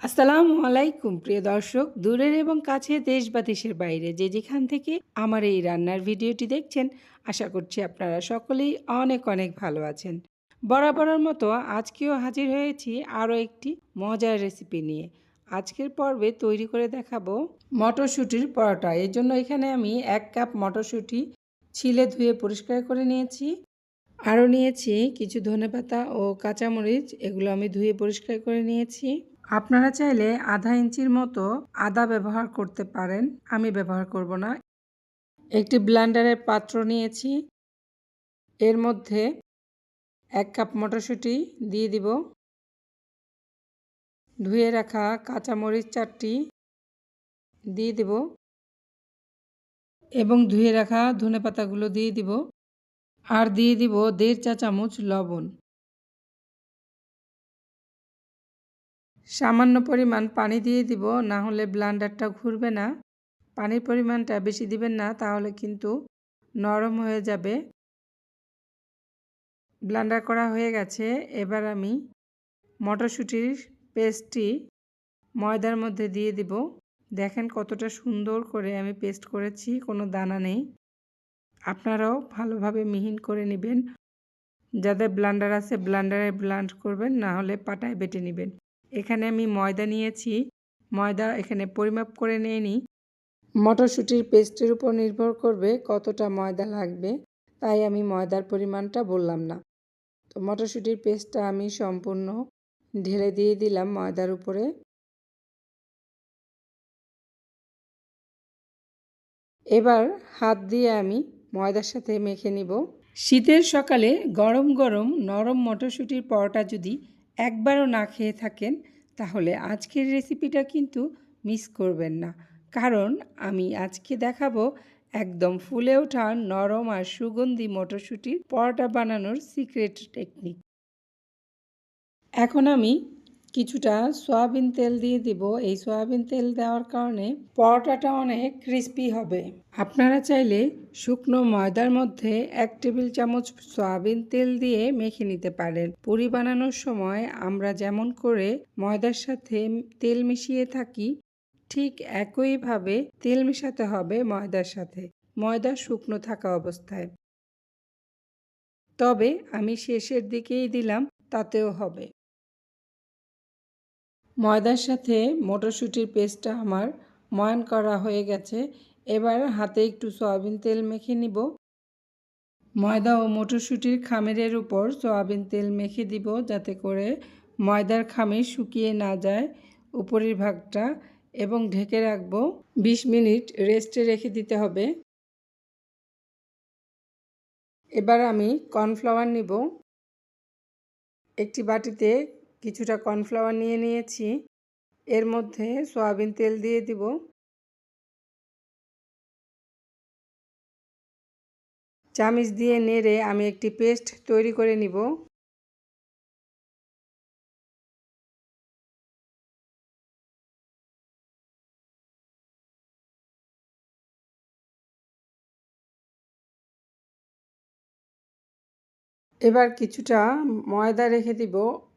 আসসালামু আলাইকুম, প্রিয় দর্শক। দূরের এবং কাছে দেশ বা দেশের বাইরে যে যেখান থেকে আমার এই রান্নার ভিডিওটি দেখছেন, আশা করছি আপনারা সকলেই অনেক অনেক ভালো আছেন। বরাবরের মতো আজকেও হাজির হয়েছি আরও একটি মজার রেসিপি নিয়ে। আজকের পর্বে তৈরি করে দেখাবো মটরশুঁটির পরোটা। এর জন্য এখানে আমি এক কাপ মটরশুঁটি ছিলে ধুয়ে পরিষ্কার করে নিয়েছি। আরও নিয়েছি কিছু ধনেপাতা ও কাঁচামরিচ। এগুলো আমি ধুয়ে পরিষ্কার করে নিয়েছি। আপনারা চাইলে আধা ইঞ্চির মতো আদা ব্যবহার করতে পারেন। আমি ব্যবহার করব না। একটি ব্লান্ডারের পাত্র নিয়েছি। এর মধ্যে এক কাপ মটরশুঁটি দিয়ে দিব। ধুয়ে রাখা কাঁচামরিচ চারটি দিয়ে দিব। এবং ধুয়ে রাখা ধনে পাতাগুলো দিয়ে দিব। আর দিয়ে দিব দেড় চা চামচ লবণ। সামান্য পরিমাণ পানি দিয়ে দিব না হলে ব্লান্ডারটা ঘুরবে না। পানির পরিমাণটা বেশি দিবেন না, তাহলে কিন্তু নরম হয়ে যাবে। ব্লান্ডার করা হয়ে গেছে। এবার আমি মটরশুঁটির পেস্টটি ময়দার মধ্যে দিয়ে দিব। দেখেন কতটা সুন্দর করে আমি পেস্ট করেছি, কোনো দানা নেই। আপনারাও ভালোভাবে মিহিন করে নেবেন। যাদের ব্লান্ডার আছে, ব্লান্ডারে ব্লান্ড করবেন, না হলে পাটায় বেটে নেবেন। এখানে আমি ময়দা নিয়েছি। ময়দা এখানে পরিমাপ করে নিয়ে নিই। মটরশুঁটির পেস্টের উপর নির্ভর করবে কতটা ময়দা লাগবে, তাই আমি ময়দার পরিমাণটা বললাম না। তো মটরশুঁটির পেস্টটা আমি সম্পূর্ণ ঢেলে দিয়ে দিলাম ময়দার উপরে। এবার হাত দিয়ে আমি ময়দার সাথে মেখে নিব। শীতের সকালে গরম গরম নরম মটরশুঁটির পরোটা যদি একবারও না খেয়ে থাকেন, তাহলে আজকের রেসিপিটা কিন্তু মিস করবেন না। কারণ আমি আজকে দেখাবো একদম ফুলে ওঠা নরম আর সুগন্ধি মটরশুঁটির পরোটা বানানোর সিক্রেট টেকনিক এখন আমি কিছুটা সয়াবিন তেল দিয়ে দিব। এই সয়াবিন তেল দেওয়ার কারণে পরোটাটা অনেক ক্রিস্পি হবে। আপনারা চাইলে শুকনো ময়দার মধ্যে এক টেবিল চামচ সয়াবিন তেল দিয়ে মেখে নিতে পারেন। পুরি বানানোর সময় আমরা যেমন করে ময়দার সাথে তেল মিশিয়ে থাকি, ঠিক একইভাবে তেল মেশাতে হবে ময়দার সাথে। ময়দা শুকনো থাকা অবস্থায়। তবে আমি শেষের দিকেই দিলাম, তাতেও হবে। ময়দার সাথে মটরশুঁটির পেস্টটা আমার ময়ান করা হয়ে গেছে। এবার হাতে একটু সয়াবিন তেল মেখে নিব। ময়দা ও মটরশুঁটির খামেরের উপর সয়াবিন তেল মেখে দিব যাতে করে ময়দার খামির শুকিয়ে না যায় উপরের ভাগটা এবং ঢেকে রাখব। বিশ মিনিট রেস্টে রেখে দিতে হবে। এবার আমি কর্নফ্লাওয়ার নিব। একটি বাটিতে কিছুটা কর্নফ্লাওয়ার নিয়ে নিয়েছি। এর মধ্যে সয়াবিন তেল দিয়ে দিব। চামিচ দিয়ে নেড়ে আমি একটি পেস্ট তৈরি করে নিব। এবার কিছুটা ময়দা রেখে দিব।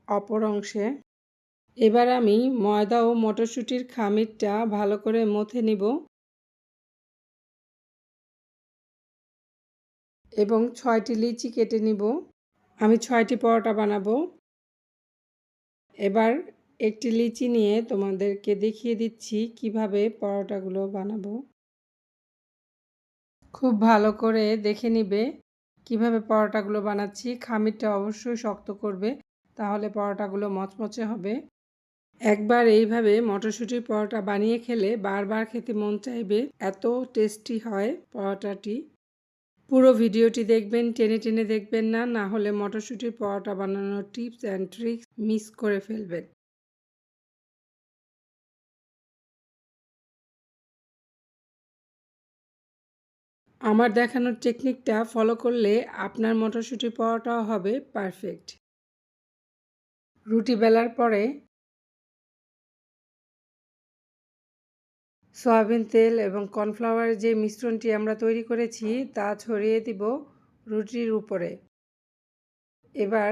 অপর অংশে। এবার আমি ময়দা ও মটরশুঁটির খামিরটা ভালো করে মথে নিব। এবং ছয়টি লিচি কেটে নিব। আমি ছয়টি পরোটা বানাবো। এবার একটি লিচি নিয়ে তোমাদেরকে দেখিয়ে দিচ্ছি কীভাবে পরোটাগুলো বানাবো। খুব ভালো করে দেখে নিবে কীভাবে পরোটাগুলো বানাচ্ছি। খামিরটা অবশ্যই শক্ত করবে। তাহলে পরোটাগুলো মচমচে হবে। একবার এইভাবে মটরশুঁটির পরোটা বানিয়ে খেলে বারবার খেতে মন চাইবে, এত টেস্টি হয় পরোটাটি। পুরো ভিডিওটি দেখবেন, টেনে টেনে দেখবেন না না হলে মটরশুঁটির পরোটা বানানোর টিপস অ্যান্ড ট্রিক্স মিস করে ফেলবেন। আমার দেখানোর টেকনিকটা ফলো করলে আপনার মটরশুঁটির পরোটাও হবে পারফেক্ট। রুটি বেলার পরে সয়াবিন তেল এবং কর্নফ্লাওয়ার যে মিশ্রণটি আমরা তৈরি করেছি, তা ছড়িয়ে দিব রুটির উপরে। এবার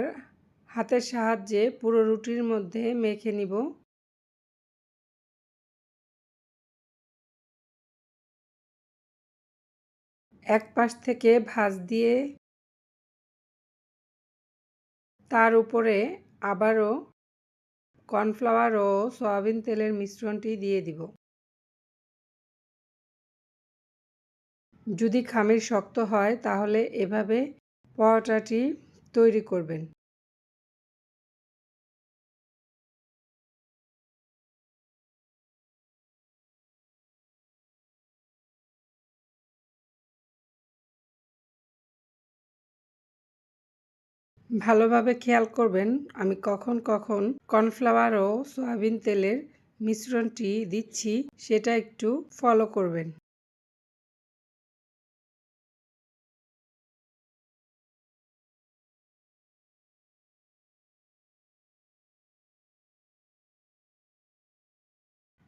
হাতের সাহায্যে পুরো রুটির মধ্যে মেখে নিব। এক পাশ থেকে ভাজ দিয়ে তার উপরে আবারও কর্নফ্লাওয়ার ও সয়াবিন তেলের মিশ্রণটি দিয়ে দিব। যদি খামির শক্ত হয়, তাহলে এভাবে পরোটাটি তৈরি করবেন। ভালোভাবে খেয়াল করবেন, আমি কখন কখন কর্নফ্লাওয়ার ও সয়াবিন তেলের মিশ্রণটি দিচ্ছি, সেটা একটু ফলো করবেন।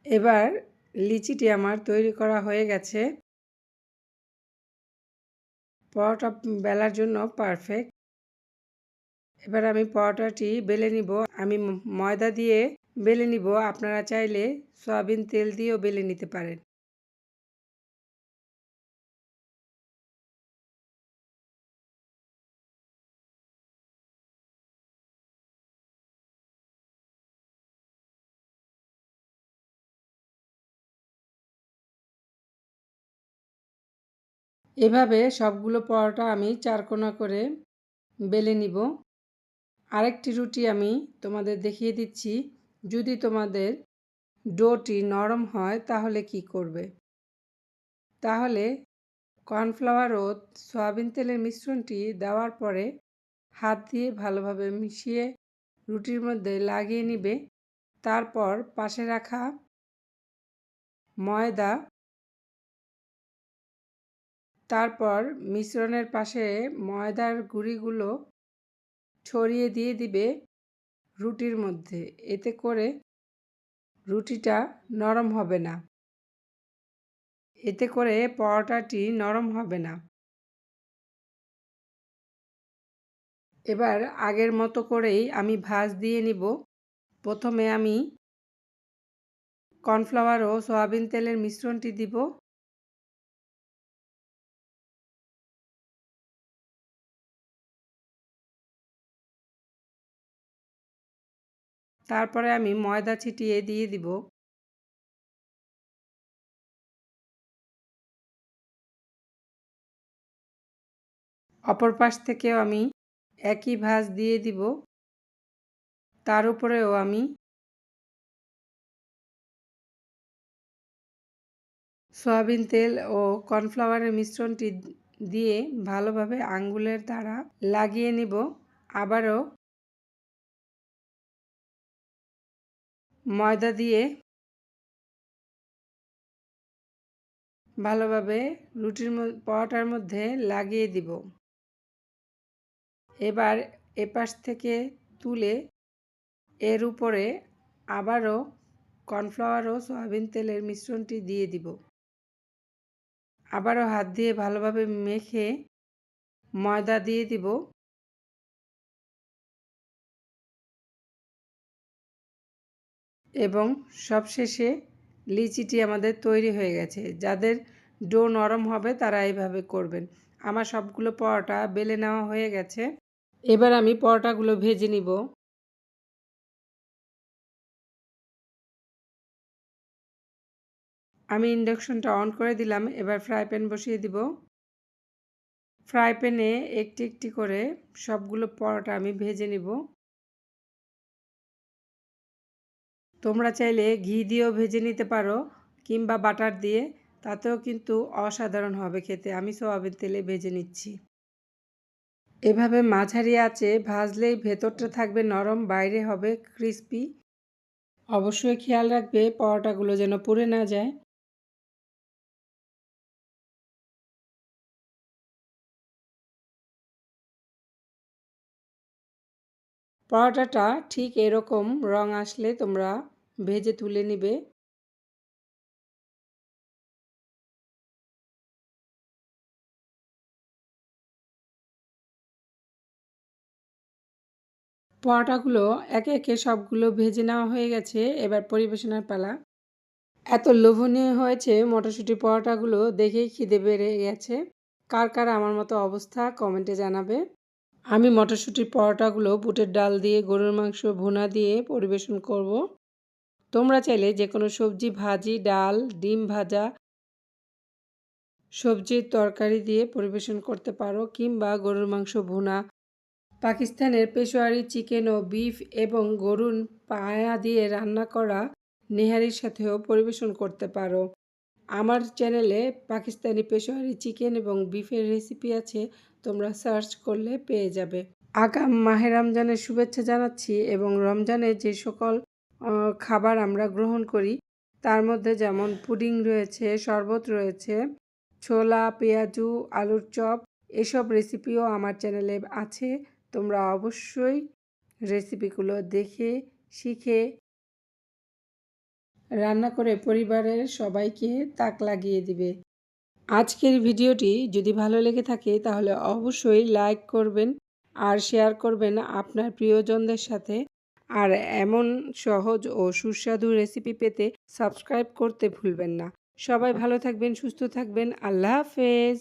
এবার লিচিটি আমার তৈরি করা হয়ে গেছে। পরোটা বেলার জন্য পারফেক্ট এবার আমি পরোটাটি বেলে নিব। আমি ময়দা দিয়ে বেলে নিব। আপনারা চাইলে সয়াবিন তেল দিয়েও বেলে নিতে পারেন। এভাবে সবগুলো পরোটা আমি চারকোনা করে বেলে নিব। আরেকটি রুটি আমি তোমাদের দেখিয়ে দিচ্ছি। যদি তোমাদের ডোটি নরম হয়, তাহলে কি করবে? তাহলে কর্নফ্লাওয়ার ও সয়াবিন তেলের মিশ্রণটি দেওয়ার পরে হাত দিয়ে ভালোভাবে মিশিয়ে রুটির মধ্যে লাগিয়ে নিবে। তারপর পাশে রাখা ময়দা, তারপর মিশ্রণের পাশে ময়দার গুঁড়িগুলো ছড়িয়ে দিয়ে দিবে রুটির মধ্যে। এতে করে রুটিটা নরম হবে না। এতে করে পরোটাটি নরম হবে না। এবার আগের মতো করেই আমি ভাজ দিয়ে নিব। প্রথমে আমি কর্নফ্লাওয়ার ও সয়াবিন তেলের মিশ্রণটি দিব। তারপরে আমি ময়দা ছিটিয়ে দিয়ে দিব। অপর পাশ থেকেও আমি একই ভাঁজ দিয়ে দিব। তার উপরেও আমি সয়াবিন তেল ও কর্নফ্লাওয়ারের মিশ্রণটি দিয়ে ভালোভাবে আঙ্গুলের দ্বারা লাগিয়ে নিব। আবারও ময়দা দিয়ে ভালোভাবে রুটির পরোটার মধ্যে লাগিয়ে দিব। এবার এপাশ থেকে তুলে এর উপরে আবারও কর্নফ্লাওয়ার ও সয়াবিন তেলের মিশ্রণটি দিয়ে দিব। আবারও হাত দিয়ে ভালোভাবে মেখে ময়দা দিয়ে দিব। এবং সবশেষে লিচিটি আমাদের তৈরি হয়ে গেছে। যাদের ডো নরম হবে তারা এইভাবে করবেন। আমার সবগুলো পরোটা বেলে নেওয়া হয়ে গেছে। এবার আমি পরোটাগুলো ভেজে নিব। আমি ইন্ডাকশনটা অন করে দিলাম। এবার ফ্রাই প্যান বসিয়ে দিব। ফ্রাই প্যানে একটি একটি করে সবগুলো পরোটা আমি ভেজে নিব। তোমরা চাইলে ঘি দিয়েও ভেজে নিতে পারো কিংবা বাটার দিয়ে, তাতেও কিন্তু অসাধারণ হবে খেতে। আমি সোয়াবিন তেলে ভেজে নিচ্ছি। এভাবে মাঝারি আছে ভাজলেই ভেতরটা থাকবে নরম, বাইরে হবে ক্রিস্পি। অবশ্যই খেয়াল রাখবে পরোটাগুলো যেন পুড়ে না যায়। পরোটাটা ঠিক এরকম রং আসলে তোমরা ভেজে তুলে নিবে। পরোটাগুলো একে একে সবগুলো ভেজে নেওয়া হয়ে গেছে, এবার পরিবেশনের পালা। এত লোভনীয় হয়েছে মটরশুঁটি পরোটাগুলো, দেখেই খিদে বেড়ে গেছে। কার কার আমার মতো অবস্থা কমেন্টে জানাবে। আমি মটরশুঁটির পরোটাগুলো বুটের ডাল দিয়ে, গরুর মাংস, ভুনা দিয়ে পরিবেশন করব। তোমরা চাইলে যে কোনো সবজি, ভাজি, ডাল, ডিম ভাজা, সবজির তরকারি দিয়ে পরিবেশন করতে পারো কিংবা গরুর মাংস, ভুনা। পাকিস্তানের পেশোয়ারি চিকেন ও বিফ এবং গরুর পায়া দিয়ে রান্না করা নেহারির সাথেও পরিবেশন করতে পারো। আমার চ্যানেলে পাকিস্তানি পেশোয়ারি চিকেন এবং বিফের রেসিপি আছে। তোমরা সার্চ করলে পেয়ে যাবে। আগাম মাহে রমজানের শুভেচ্ছা জানাচ্ছি এবং রমজানে যে সকল খাবার আমরা গ্রহণ করি, তার মধ্যে যেমন পুডিং রয়েছে, শরবত রয়েছে, ছোলা, পেঁয়াজু, আলুর চপ, এসব রেসিপিও আমার চ্যানেলে আছে। তোমরা অবশ্যই রেসিপিগুলো দেখে, শিখে, রান্না করে পরিবারের সবাইকে তাক লাগিয়ে দিবে। আজকের ভিডিওটি যদি ভালো লেগে থাকে, তাহলে অবশ্যই লাইক করবেন আর শেয়ার করবেন আপনার প্রিয়জনদের সাথে। আর এমন সহজ ও সুস্বাদু রেসিপি পেতে সাবস্ক্রাইব করতে ভুলবেন না। সবাই ভালো থাকবেন, সুস্থ থাকবেন। আল্লাহ হাফেজ।